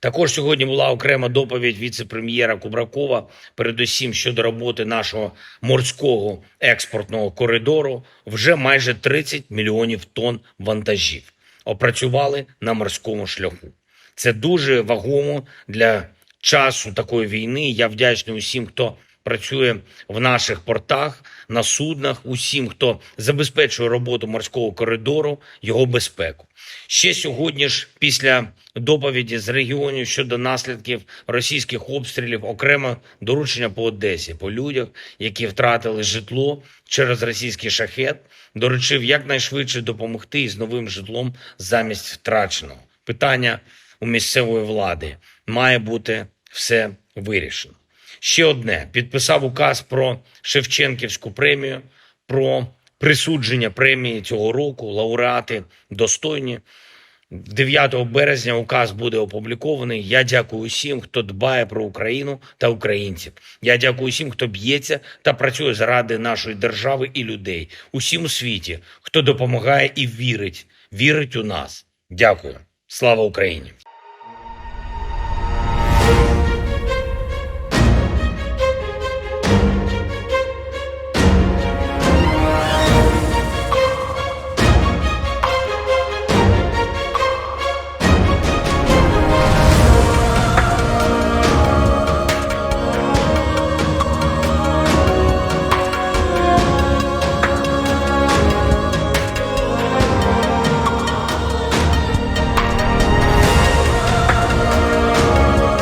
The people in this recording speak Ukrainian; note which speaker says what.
Speaker 1: Також сьогодні була окрема доповідь віце-прем'єра Кубракова, передусім щодо роботи нашого морського експортного коридору. Вже майже 30 мільйонів тонн вантажів опрацювали на морському шляху. Це дуже вагомо для часу такої війни. Я вдячний усім, хто працює в наших портах, на суднах, усім, хто забезпечує роботу морського коридору, його безпеку. Ще сьогодні ж, після доповіді з регіонів щодо наслідків російських обстрілів, окремо доручення по Одесі, по людях, які втратили житло через російський шахет, доручив якнайшвидше допомогти із новим житлом замість втраченого. Питання у місцевої влади має бути все вирішено. Ще одне підписав указ про Шевченківську премію, про присудження премії цього року. Лауреати достойні. 9 березня указ буде опублікований. Я дякую усім, хто дбає про Україну та українців. Я дякую усім, хто б'ється та працює заради нашої держави і людей. Усім у світі, хто допомагає і вірить, вірить у нас. Дякую. Слава Україні!